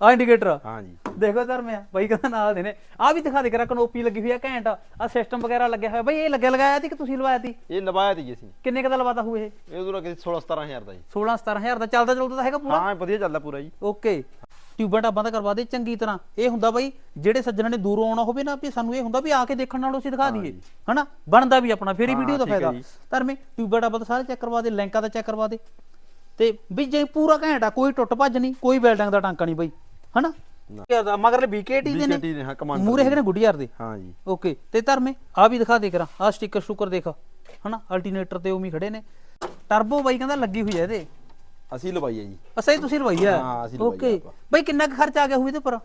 ਆ ਇੰਡੀਕੇਟਰ ਹਾਂ ਜੀ ਦੇਖੋ ਧਰਮਿਆ ਬਾਈ ਕਹਿੰਦਾ ਨਾਲ ਦੇ ਨੇ। ਆ ਵੀ ਦਿਖਾ ਦੇ ਕਰਾ ਕਨੋਪੀ ਲੱਗੀ ਹੋਈ ਆ ਘੈਂਟ। ਆ ਸਿਸਟਮ ਵਗੈਰਾ ਲੱਗਿਆ ਹੋਇਆ। ਬਾਈ ਇਹ ਲੱਗਿਆ ਲਗਾਇਆ ਸੀ ਕਿ ਤੁਸੀਂ ਲਵਾਇਆ ਸੀ? ਇਹ ਲਵਾਇਆ ਤੀ ਜੀ ਅਸੀਂ। ਕਿੰਨੇ ਕੁ ਦਾ ਲਵਾਤਾ ਹੋਊ ਇਹ? ਇਹ ਉਦੋਂ ਕਿਸੇ 16 17000 ਦਾ ਜੀ। 16 17000 ਦਾ। ਚੱਲਦਾ ਚੱਲਦਾ ਤਾਂ ਹੈਗਾ ਪੂਰਾ? ਹਾਂ ਵਧੀਆ ਚੱਲਦਾ ਪੂਰਾ ਜੀ। ਓਕੇ। ਟਿਊਬਾਂ ਟਾਬਾਂ ਦਾ ਕਰਵਾ ਦੇ ਚੰਗੀ ਤਰ੍ਹਾਂ। ਇਹ ਹੁੰਦਾ ਬਾਈ ਜਿਹੜੇ ਸੱਜਣਾ ਨੇ ਦੂਰੋਂ ਆਉਣਾ ਹੋਵੇ ਨਾ ਵੀ ਸਾਨੂੰ ਇਹ ਹੁੰਦਾ ਵੀ ਆ ਕੇ ਦੇਖਣ ਨਾਲੋਂ ਅਸੀਂ ਦਿਖਾ ਦਈਏ। ਹਨਾ? ਬਣਦਾ ਵੀ ਆਪਣਾ ਫੇਰ ਹੀ ਹਾਂ, ਵੀਡੀਓ ਦਾ ਹੈ ਫਾਇਦਾ। ਧਰਮੇ ਟਿਊਬਾਂ ਟਾਬਾਂ ਦਾ ਸਾਰੇ ਚੈੱਕ ਕਰਵਾ ਦੇ ਲਿੰਕਾਂ ਦਾ ਚੈੱਕ ਕਰਵਾ ਦੇ। ਤੇ ਵੀ ਜੇ ਪੂਰਾ ਘੈਂਟ ਆ ਕੋਈ ਟੁੱਟ ਭੱਜ ਨਹੀਂ ਕੋਈ ਵੈਲਡਿੰਗ ਦਾ ਟਾਂਕਾ ਨਹੀਂ ਬਾਈ। ਹਨਾ। ਮਗਰਲੇ ਬੀਕੇਟੀ ਦੇ BKT ਨੇ ਹਾਂ, ਮੂਰੇ ਹੈਗੇ ਨੇ ਗੁੱਡੀਆਰ ਦੇ? ਹਾਂ ਜੀ। ਓਕੇ ਤੇ ਧਰਮੇ ਆ ਵੀ ਦਿਖਾ ਦੇ ਕਰਾਂ ਆ ਸਟicker ਸ਼ੁਕਰ ਦੇਖ ਹਨਾ? ਅਲਟਰਨੇਟਰ ਤੇ ਉਮੀ ਖੜੇ ਨੇ। ਟਰਬੋ ਬਾਈ ਕਹਿੰਦਾ ਲੱਗੀ ਹੋਈ ਹੈ ਇਹਦੇ। ਅਸੀਂ ਲਵਾਈ ਹੈ ਜੀ। ਅਸਾਂ ਹੀ ਤੁਸੀਂ ਲਵਾਈ ਆ? ਹਾਂ, ਅਸੀਂ ਲਵਾਈ ਆ ਓਕੇ। ਆਪਾਂ। ਬਾਈ ਕਿੰਨਾ ਕੁ ਖਰਚ ਆ ਗਿਆ ਹੋਊ ਇਹਦੇ ਪਰ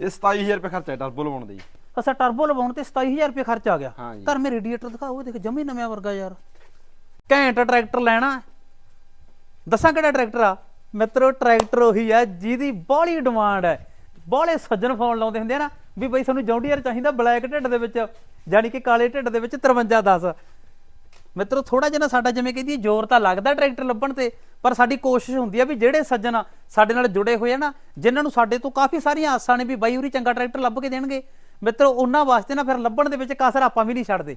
ਇਹ 27000 ਰੁਪਏ ਖਰਚਾ ਹੈ ਟਰਬੋ ਲਵਾਉਣ ਦਾ ਜੀ। ਅਸਾਂ ਟਰਬੋ ਲਵਾਉਣ ਤੇ 27000 ਰੁਪਏ ਖਰਚ ਆ ਗਿਆ। ਹਾਂ ਜੀ। ਧਰਮੇ ਰੇਡੀਏਟਰ ਦਿਖਾਓ ਦੇਖ ਜਮੇ ਨਵੇਂ ਵਰਗਾ ਯਾਰ। ਘੈਂਟ ਟਰੈਕਟਰ ਲੈਣਾ। ਦੱਸਾਂ ਕਿਹੜਾ ਟਰੈਕਟਰ ਆ? ਮਿੱਤਰੋ, ਟਰੈਕਟਰ ਉਹੀ ਆ ਜਿਹਦੀ ਬਾਹਲੀ ਡਿਮਾਂਡ ਹੈ। ਬਾਹਲੇ ਸੱਜਣ ਫੋਨ ਲਾਉਂਦੇ ਹੁੰਦੇ ਆ ਨਾ ਵੀ ਬਈ ਸਾਨੂੰ ਜੌਂਡੀਅਰ ਚਾਹੀਦਾ ਬਲੈਕ ਢਿੱਡ ਦੇ ਵਿੱਚ, ਯਾਨੀ ਕਿ ਕਾਲੇ ਢਿੱਡ ਦੇ ਵਿੱਚ 5310 ਮਿੱਤਰੋ ਥੋੜਾ ਜਿਹਾ ਨਾ ਸਾਡਾ ਜਿਵੇਂ ਕਹਿੰਦੀ ਜ਼ੋਰ ਤਾਂ ਲੱਗਦਾ ਟਰੈਕਟਰ ਲੱਭਣ ਤੇ, ਪਰ ਸਾਡੀ ਕੋਸ਼ਿਸ਼ ਹੁੰਦੀ ਆ ਵੀ ਜਿਹੜੇ ਸੱਜਣ ਸਾਡੇ ਨਾਲ ਜੁੜੇ ਹੋਏ ਆ ਨਾ, ਜਿਨ੍ਹਾਂ ਨੂੰ ਸਾਡੇ ਤੋਂ ਕਾਫੀ ਸਾਰੀਆਂ ਆਸਾਂ ਨੇ ਵੀ ਬਾਈ ਉਰੀ ਚੰਗਾ ਟਰੈਕਟਰ ਲੱਭ ਕੇ ਦੇਣਗੇ। ਮਿੱਤਰੋ, ਉਹਨਾਂ ਵਾਸਤੇ ਨਾ ਫਿਰ ਲੱਭਣ ਦੇ ਵਿੱਚ ਕਸਰ ਆਪਾਂ ਵੀ ਨਹੀਂ ਛੱਡਦੇ।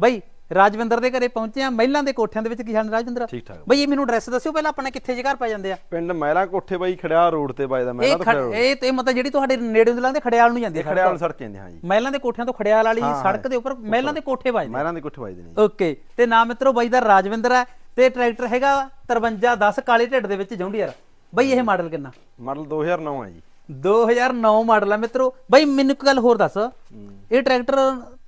ਬਾਈ ਰਾਜਵਿੰਦਰ ਦੇ ਘਰੇ ਪਹੁੰਚੇ ਆ ਮਹਿਲਾਂ ਦੇ ਕੋਠਿਆਂ ਦੇ ਵਿੱਚ ਕੀ ਹਾਲ ਨੇ ਰਾਜਵਿੰਦਰ? ਠੀਕ ਠਾਕ ਬਾਈ ਇਹ ਮੈਨੂੰ ਐਡਰੈਸ ਦੱਸਿਓ ਪਹਿਲਾਂ ਆਪਣੇ ਕਿੱਥੇ ਜੇ ਘਰ ਪੈ ਜਾਂਦੇ ਆ? ਪਿੰਡ ਮਹਿਲਾ ਕੋਠੇ ਬਾਈ ਖੜਿਆ ਰੋਡ ਤੇ ਵੱਜਦਾ ਇਹ ਮਹਿਲਾ ਤੋਂ ਖੜ- ਖੜਿਆ ਇਹ ਤੇ ਮਤਲਬ ਜਿਹੜੀ ਤੁਹਾਡੇ ਨੇੜੇ ਦੇ ਲੰਘਦੇ ਖੜਿਆਲ ਨੂੰ ਜਾਂਦੀ ਹੈ ਖੜਿਆ ਵਾਲੀ ਸੜਕ ਜਾਂਦੇ ਹਾਂ ਜੀ ਮਹਿਲਾਂ ਦੇ ਕੋਠਿਆਂ ਤੋਂ ਖੜਿਆਲ ਵਾਲੀ ਸੜਕ ਦੇ ਉੱਪਰ ਮਹਿਲਾਂ ਦੇ ਕੋਠੇ ਵੱਜਦੇ ਮਹਿਲਾ ਦੇ ਕੋਠੇ ਵੱਜਦੇ ਨੇ ਜੀ। ਓਕੇ ਤੇ ਨਾਮ ਮਿੱਤਰੋ ਬਾਈ ਦਾ ਰਾਜਵਿੰਦਰ ਹੈ ਤੇ ਟਰੈਕਟਰ ਹੈਗਾ 5310 ਕਾਲੇ ਢਿੱਡ ਦੇ ਵਿੱਚ ਜੌਂਡੀਅਰ। ਬਾਈ ਇਹ ਮਾਡਲ ਕਿੰਨਾ? ਮਾਡਲ 2009 ਹੈ ਜੀ। 2009 ਮਾਡਲ ਹੈ ਮਿੱਤਰੋ। ਬਾਈ ਮੈਨੂੰ ਇੱਕ ਗੱਲ ਹੋਰ ਦੱਸ। ਇਹ ਟਰੈਕਟਰ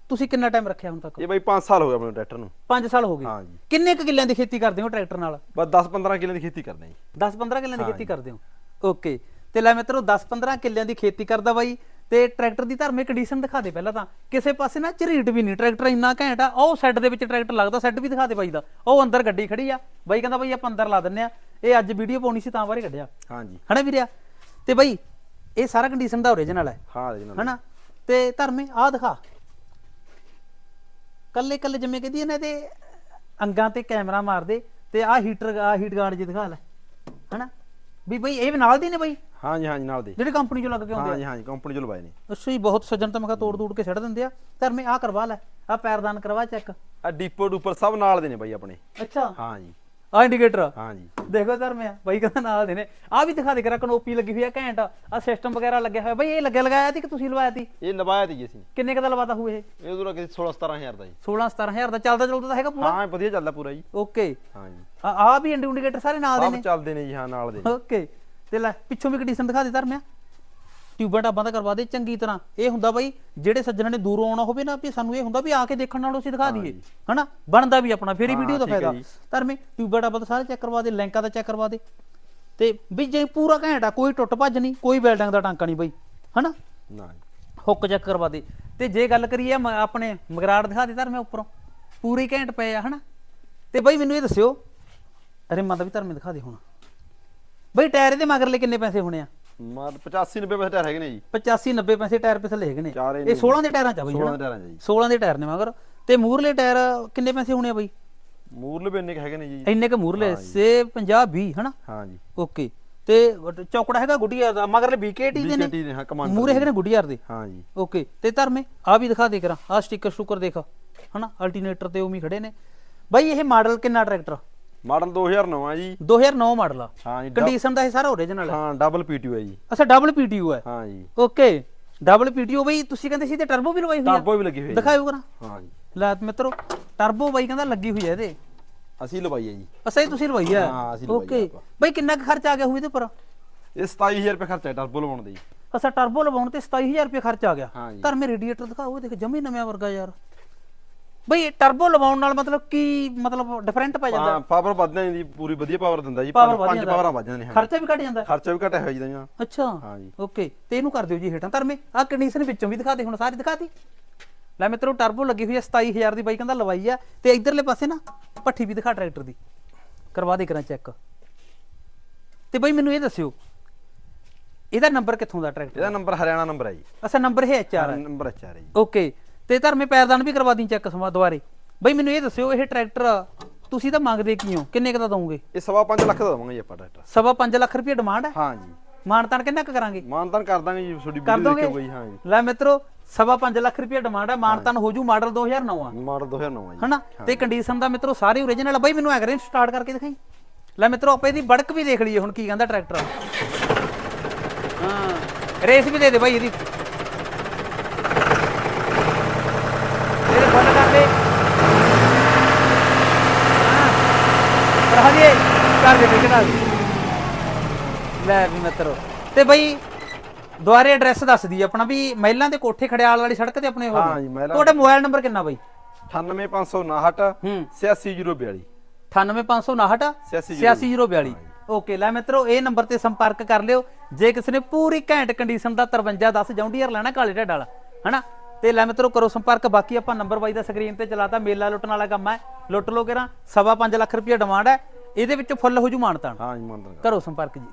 ਤੁਸੀਂ ਕਿੰਨਾ ਟਾਈਮ ਰੱਖਿਆ ਹੁਣ ਤੱਕ? ਇਹ ਬਾਈ 5 ਸਾਲ ਹੋ ਗਏ ਆਪਣੇ ਟਰੈਕਟਰ ਨੂੰ। 5 ਸਾਲ ਹੋ ਗਏ। ਹਾਂ ਜੀ। ਕਿੰਨੇ ਕੁ ਕਿੱਲਿਆਂ ਦੀ ਖੇਤੀ ਕਰਦੇ ਹੋ ਟਰੈਕਟਰ ਨਾਲ? ਬਸ 10 15 ਕਿੱਲੇ ਦੀ ਖੇਤੀ ਕਰਦੇ ਜੀ। 10-15 ਕਿੱਲਿਆਂ ਦੀ ਖੇਤੀ ਕਰਦੇ ਹੋ? ਓਕੇ ਤੇ ਲੈ ਮਿੱਤਰੋ 10-15 ਕਿੱਲਿਆਂ ਦੀ ਖੇਤੀ ਕਰਦਾ ਬਾਈ। ਤੇ ਟਰੈਕਟਰ ਦੀ ਧਰਮੇ ਕੰਡੀਸ਼ਨ ਦਿਖਾ ਦੇ ਪਹਿਲਾਂ ਤਾਂ। ਕਿਸੇ ਪਾਸੇ ਨਾ ਝਰੀਟ ਵੀ ਨਹੀਂ ਟਰੈਕਟਰ ਇੰਨਾ ਘੈਂਟ ਆ ਉਹ ਸੈੱਟ ਦੇ ਵਿੱਚ ਟਰੈਕਟਰ ਲੱਗਦਾ ਸੈੱਟ ਵੀ ਦਿਖਾ ਦੇ ਬਾਈ ਦਾ। ਉਹ ਅੰਦਰ ਗੱਡੀ ਖੜੀ ਆ। ਬਾਈ ਕਹਿੰਦਾ ਬਾਈ ਆਪਾਂ ਅੰਦਰ ਲਾ ਦਿੰਨੇ ਆ ਇਹ ਅੱਜ ਵੀਡੀਓ ਪਾਉਣੀ ਸੀ ਤਾਂ ਬਾਰੇ ਕੱਢਿਆ। ਹਾਂ ਜੀ। ਹਨਾ ਵੀਰਿਆ? ਤੇ ਬਾਈ ਇਹ ਸਾਰਾ ਕੰਡੀਸ਼ਨ ਦਾ ਓਰੀਜਨਲ ਹੈ। ਹਾਂ ਜੀ ਹਨਾ? ਤੇ ਧਰਮੇ ਆ ਦਿਖਾ। ਕੱਲੇ ਕੱਲੇ ਜਿਵੇਂ ਕਹਿੰਦੀ ਨੇ ਤੇ ਅੰਗਾਂ ਤੇ ਕੈਮਰਾ ਮਾਰਦੇ ਤੇ ਆ ਹੀਟਰ ਆ ਹੀਟ ਗਾਰਡ ਜੀ ਦਿਖਾ ਲੈ ਹਨਾ? ਵੀ ਬਈ ਇਹ ਵੀ ਨਾਲ ਦੀ ਨੇ ਬਈ? ਹਾਂ ਜੀ ਹਾਂ ਜੀ ਨਾਲ ਦੇ। ਜਿਹੜੇ ਕੰਪਨੀ ਚੋਂ ਲੱਗ ਕੇ ਆਉਂਦੇ ਹਾਂ ਆ। ਜੀ ਹਾਂ ਜੀ ਕੰਪਨੀ ਚ ਲਵਾਏ ਨੇ। ਅੱਛਾ ਜੀ ਬਹੁਤ ਸੱਜਣ ਤਾਂ ਮੈਂ ਕਿਹਾ ਤੋੜ ਤੋੜ ਕੇ ਛੱਡ ਦਿੰਦੇ ਆ। ਧਰਮੇ ਆ ਕਰਵਾ ਲੈ ਆ ਪੈਰਦਾਨ ਕਰਵਾ ਚੈੱਕ ਆ ਡੀਪੋ ਡੂਪਰ ਸਭ ਨਾਲ ਦੇ ਨੇ ਬਾਈ ਆਪਣੇ। ਅੱਛਾ। ਹਾਂ ਜੀ ਆ ਇੰਡੀਕੇਟਰ ਹਾਂ ਜੀ ਦੇਖੋ ਧਰਮੇ ਆ ਬਾਈ ਕਹਿੰਦਾ ਨਾਲ ਦੇ ਨੇ। ਆ ਵੀ ਦਿਖਾ ਦੇ ਕਰਾ ਕਨੋਪੀ ਲੱਗੀ ਹੋਈ ਆ ਘੈਂਟ ਆ। ਸਿਸਟਮ ਵਗੈਰਾ ਲੱਗਿਆ ਹੋਇਆ। ਬਈ ਇਹ ਲੱਗਿਆ ਲਗਾਇਆ ਸੀ ਕਿ ਤੁਸੀਂ ਲਵਾਇਆ ਸੀ? ਇਹ ਲਵਾਇਆ ਤੀ ਜੀ ਅਸੀਂ। ਕਿੰਨੇ ਕੁ ਦਾ ਲਵਾਤਾ ਹੋਊ ਇਹ? ਇਹ ਉਦੋਂ ਕਿਸੇ 16 17000 ਦਾ ਜੀ। 16 17000 ਦਾ। ਚੱਲਦਾ ਚੱਲਦਾ ਤਾਂ ਹੈਗਾ ਪੂਰਾ? ਹਾਂ ਵਧੀਆ ਚੱਲਦਾ ਪੂਰਾ ਜੀ। ਓਕੇ। ਹਾਂ ਜੀ ਆ ਆ ਵੀ ਇੰਡੀਕੇਟਰ ਸਾਰੇ ਨਾਲ ਦੇ ਨੇ? ਚੱਲਦੇ ਨੇ ਜੀ ਹਾਂ ਨਾਲ ਦੇ। ਓਕੇ। ਤੇ ਲੈ ਪਿੱਛੋਂ ਵੀ ਕੰਡੀਸ਼ਨ ਦਿਖਾ ਦੇ ਧਰਮਿਆ ਟਿਊਬਾਂ ਟਾਬਾਂ ਦਾ ਕਰਵਾ ਦੇ ਚੰਗੀ ਤਰ੍ਹਾਂ। ਇਹ ਹੁੰਦਾ ਬਾਈ ਜਿਹੜੇ ਸੱਜਣਾ ਨੇ ਦੂਰੋਂ ਆਉਣਾ ਹੋਵੇ ਨਾ ਵੀ ਸਾਨੂੰ ਇਹ ਹੁੰਦਾ ਵੀ ਆ ਕੇ ਦੇਖਣ ਨਾਲੋਂ ਅਸੀਂ ਦਿਖਾ ਦਈਏ ਹਨਾ? ਬਣਦਾ ਵੀ ਆਪਣਾ ਫੇਰ ਹੀ ਵੀਡੀਓ ਦਾ ਫਾਇਦਾ। ਧਰਮੇ ਟਿਊਬਾਂ ਟਾਬਾਂ ਦਾ ਸਾਰੇ ਚੈੱਕ ਕਰਵਾ ਦੇ ਲਿੰਕਾਂ ਦਾ ਚੈੱਕ ਕਰਵਾ ਦੇ। ਤੇ ਵੀ ਜੇ ਪੂਰਾ ਘੈਂਟ ਆ ਕੋਈ ਟੁੱਟ ਭੱਜ ਨਹੀਂ ਕੋਈ ਵੈਲਡਿੰਗ ਦਾ ਟਾਂਕਾ ਨਹੀਂ ਬਾਈ ਹਨਾ? ਨਾ ਹੁੱਕ ਚੈੱਕ ਕਰਵਾ ਦੇ। ਤੇ ਜੇ ਗੱਲ ਕਰੀਏ ਮ- ਆਪਣੇ ਮਗਰਾੜ ਦਿਖਾ ਦੇ ਧਰਮੇ ਉੱਪਰੋਂ ਪੂਰੀ ਘੈਂਟ ਪਏ ਆ ਹਨਾ? ਤੇ ਬਾਈ ਮੈਨੂੰ ਇਹ ਦੱਸਿਓ ਰਿਮਾਂ ਦਾ ਵੀ ਧਰਮੇ ਦਿਖਾ ਦੇ ਹੁਣ। ਬਈ ਟਾਇਰ ਇਹਦੇ ਮਗਰਲੇ ਕਿੰਨੇ ਪੈਸੇ ਹੋਣੇ ਆ? ਮਾਰ 85 90 ਪੈਸੇ ਟਾਇਰ ਹੈਗੇ ਨੇ ਜੀ। 85 90 ਪੈਸੇ ਟਾਇਰ ਪਿਛਲੇ ਹੈਗੇ ਨੇ। ਚਾਰੇ ਇਹ 16 ਦੇ ਟਾਇਰਾਂ ਚ ਆ ਬਈ 16 ਹਨਾ? ਦੇ ਟਾਇਰਾਂ 'ਚ ਜੀ। 16 ਦੇ ਟਾਇਰ ਨੇ ਮਗਰ। ਤੇ ਮੂਰਲੇ ਟਾਇਰ ਕਿੰਨੇ ਪੈਸੇ ਹੋਣੇ ਆ ਬਈ? ਮੂਰਲੇ ਵੀ ਇੰਨੇ ਕੁ ਹੈਗੇ ਨੇ ਜੀ। ਇੰਨੇ ਕ ਮੂਰਲੇ ਸੇ 50 20 ਹਨਾ? ਹਾਂ ਜੀ। ਓਕੇ। ਤੇ ਚੌਕੜਾ ਹੈਗਾ ਗੁੱਡੀਆਰ ਦਾ ਮਗਰਲੇ BKT ਦੇ ਨੇ? ਮੂਰੇ ਹੈਗੇ ਨੇ ਗੁੱਡੀਆਰ ਦੇ? ਹਾਂ ਜੀ। ਓਕੇ। ਤੇ ਧਰਮੇ ਆ ਵੀ ਦਿਖਾ ਦੇ ਕਰਾਂ ਆ ਸਟicker ਸ਼ੁਕਰ ਦੇਖ ਹਨਾ? ਅਲਟਰਨੇਟਰ ਤੇ ਉਮੀ ਖੜੇ ਨੇ। ਬਾਈ ਇਹ ਮਾਡਲ ਕਿੰਨਾ ਟਰੈਕਟਰ? ਮਾਡਲ 2009 ਆ ਜੀ। 2009 ਮਾਡਲ ਆ। ਹਾਂ ਜੀ ਕੰਡੀਸ਼ਨ ਦਾ ਇਹ ਸਾਰਾ ਓਰੀਜਨਲ ਹੈ ਹਾਂ ਡਬਲ ਪੀਟੀਓ ਹੈ ਜੀ। ਅੱਛਾ ਡਬਲ ਪੀਟੀਓ ਹੈ ਹਾਂ ਜੀ। ਓਕੇ ਡਬਲ ਪੀਟੀਓ ਬਈ ਤੁਸੀਂ ਕਹਿੰਦੇ ਸੀ ਤੇ ਟਰਬੋ ਵੀ ਲਵਾਈ ਹੋਈ ਆ। ਟਰਬੋ ਵੀ ਲੱਗੀ ਹੋਈ ਹੈ ਜੀ। ਦਿਖਾਇਓ ਕਰਾਂ। ਹਾਂ ਜੀ। ਲੈ ਮਿੱਤਰੋ ਟਰਬੋ ਬਾਈ ਕਹਿੰਦਾ ਲੱਗੀ ਹੋਈ ਹੈ ਇਹਦੇ। ਅਸੀਂ ਲਵਾਈ ਹੈ ਜੀ। ਅਸਾ ਹੀ ਤੁਸੀਂ ਲਵਾਈ ਆ। ਹਾਂ, ਅਸੀਂ ਲਵਾਈ ਆ ਓਕੇ। ਬਾਈ ਕਿੰਨਾ ਕੁ ਖਰਚ ਆ ਗਿਆ ਹੋਊ ਇਹਦੇ ਉੱਪਰ? ਇਹ 27000 ਰੁਪਏ ਖਰਚਾ ਹੈ ਟਰਬੋ ਲਵਾਉਣ ਦਾ ਜੀ। ਅਸਾ ਟਰਬੋ ਲਵਾਉਣ ਤੇ 27000 ਰੁਪਏ ਖਰਚ ਆ ਗਿਆ। ਹਾਂ ਜੀ। ਧਰ ਮੇ ਰੇਡੀਏਟਰ ਦਿਖਾਓ ਦੇਖ ਜਮੀ ਨਵੇਂ ਵਰਗਾ ਯਾਰ। ਬਈ ਟਰਬੋ ਲਵਾਉਣ ਨਾਲ ਮਤਲਬ ਕੀ ਮਤਲਬ ਡਿਫਰੈਂਟ ਪੈ ਜਾਂਦਾ? ਹਾਂ ਪਾਵਰ ਵੱਧਦਾ ਜੀ ਪੂਰੀ ਵਧੀਆ ਪਾਵਰ ਦਿੰਦਾ ਜੀ। ਪਾਵਰ ਪੰਜ ਵਧ ਪੰਜ ਜਾਂਦਾ ਪਾਵਰਾਂ ਵੱਧ ਜਾਂਦੀਆਂ ਨੇ ਖਰਚਾ ਵੀ ਘਟ ਜਾਂਦਾ। ਖਰਚਾ ਵੀ ਘਟਿਆ ਹੋਇਆ ਜੀ ਦਾ ਅੱਛਾ। ਹਾਂ ਜੀ ਓਕੇ ਤੇ ਇਹਨੂੰ ਕਰ ਦਿਓ ਜੀ ਹੇਠਾਂ ਧਰਮੇ। ਆ ਕੰਡੀਸ਼ਨ ਵਿੱਚੋਂ ਵੀ ਦਿਖਾ ਦੇ ਹੁਣ ਸਾਰੀ ਦਿਖਾਤੀ ਲੈ ਮਿੱਤਰੋ ਟਰਬੋ ਲੱਗੀ ਹੋਈ ਹੈ 27000 ਦੀ ਬਾਈ ਕਹਿੰਦਾ ਲਵਾਈ ਆ। ਤੇ ਇਧਰਲੇ ਪਾਸੇ ਨਾ ਪੱਠੀ ਵੀ ਦਿਖਾ ਟਰੈਕਟਰ ਦੀ। ਕਰਵਾ ਦੇ ਕਰਾਂ ਚੈੱਕ ਤੇ ਬਾਈ ਮੈਨੂੰ ਇਹ ਦੱਸਿਓ ਇਹਦਾ ਨੰਬਰ ਕਿੱਥੋਂ ਦਾ ਟਰੈਕਟਰ? ਇਹਦਾ ਨੰਬਰ ਹਰਿਆਣਾ ਨੰਬਰ ਹੈ ਜੀ। ਅੱਛਾ ਨੰਬਰ ਇਹ ਹੈ ਨੰਬਰ ਅੱਛਾ ਹੈ ਜੀ। ਓਕੇ ਤੇ ਧਰਮੇ ਪੈਰਦਾਨ ਵੀ ਕਰਵਾ ਦੀ ਚੈੱਕ ਸਮਾ ਦੁਬਾਰੇ। ਬਾਈ ਮੈਨੂੰ ਇਹ ਦੱਸਿਓ ਇਹ ਟਰੈਕਟਰ ਤੁਸੀਂ ਤਾਂ ਮੰਗਦੇ ਕੀ ਹੋ ਕਿੰਨੇ ਕੁ ਦਾ ਦਵੋਗੇ? ਇਹ ਸਵਾ ਪੰਜ ਲੱਖ ਦਾ ਦਵਾਂਗੇ ਜੀ ਆਪਾਂ ਟਰੈਕਟਰ। ਸਵਾ 5 ਲੱਖ ਰੁਪਏ ਡਿਮਾਂਡ ਹੈ? ਹਾਂ ਜੀ। ਮਾਨਤਾਨ ਕਿੰਨਾ ਕੁ ਕਰਾਂਗੇ? ਮਾਨਤਾਨ ਕਰ ਦਾਂਗੇ ਜੀ ਤੁਹਾਡੀ ਵੀਡੀਓ ਦੇਖਿਓ ਜੀ ਹਾਂ ਜੀ। ਲੈ ਮਿੱਤਰੋ ਸਵਾ 5 ਲੱਖ ਰੁਪਏ ਡਿਮਾਂਡ ਹੈ। ਮਾਨਤਾਨ ਹੋ ਜੂ ਮਾਡਲ 2009 ਆ। ਮਾਡਲ 2009 ਆ ਜੀ। ਹਨਾ? ਤੇ ਕੰਡੀਸ਼ਨ ਦਾ ਮਿੱਤਰੋ ਸਾਰੇ ਓਰੀਜਨਲ ਬਾਈ ਮੈਨੂੰ ਐਗਰੇ ਸਟਾਰਟ ਕਰਕੇ ਦਿਖਾਈ। ਲੈ ਮਿੱਤਰੋ ਆਪਾਂ ਇਹਦੀ ਬੜਕ ਵੀ ਦੇਖ ਲਈਏ ਹੁਣ ਕੀ ਕਹਿੰਦਾ ਟਰੈਕਟਰ ਹਾਂ ਰੇਸ ਵੀ ਦੇ ਦੇ ਬਾਈ ਇਹਦੇ ਫੁੱਲ ਕਰ ਦੇ ਹਾਂ ਰਹਾ ਕਰ ਦੇ ਦੇ ਲੈ ਵੀ ਮਿੱਤਰੋ ਤੇ ਬਈ ਦੁਆਰੇ ਐਡਰੈਸ ਦੱਸ ਦੀ ਆਪਣਾ ਵੀ ਮਹਿਲਾਂ ਦੇ ਕੋਠੇ ਖੜਿਆਲ ਵਾਲੀ ਸੜਕ ਤੇ ਆਪਣੇ ਹੋ ਹਾਂ ਜੀ, ਮਹਿਲਾਂ ਤੁਹਾਡਾ ਮੋਬਾਈਲ ਨੰਬਰ ਕਿੰਨਾ ਬਾਈ? 98559 ਹੂੰ। 86042 98559 86042 ਓਕੇ ਲੈ ਮਿੱਤਰੋ ਇਹ ਨੰਬਰ ਤੇ ਸੰਪਰਕ ਕਰ ਲਿਓ। ਜੇ ਕਿਸੇ ਨੇ ਪੂਰੀ ਘੈਂਟ ਕੰਡੀਸ਼ਨ ਦਾ 5310 ਜੌਂਡੀਅਰ ਲੈਣਾ ਕਾਲੇ ਢੱਡ ਵਾਲਾ ਹਨਾ? ਤੇ ਲੈ ਮਿੱਤਰੋ ਕਰੋ ਸੰਪਰਕ ਬਾਕੀ ਆਪਾਂ ਨੰਬਰ ਬਾਈ ਦਾ ਸਕਰੀਨ ਤੇ ਚਲਾਤਾ ਮੇਲਾ ਲੁੱਟਣ ਵਾਲਾ ਕੰਮ ਹੈ। ਲੁੱਟ ਲੋ ਕਿਰਾਂ ਸਵਾ 5 ਲੱਖ ਰੁਪਏ ਡਿਮਾਂਡ ਹੈ ਇਹਦੇ ਵਿੱਚ ਫੁੱਲ ਹੋ ਜੂ ਮਾਨਤਾਨ। ਹਾਂ ਜੀ ਮਾਨਤਾਨ। ਕਰੋ ਸੰਪਰਕ ਜੀ।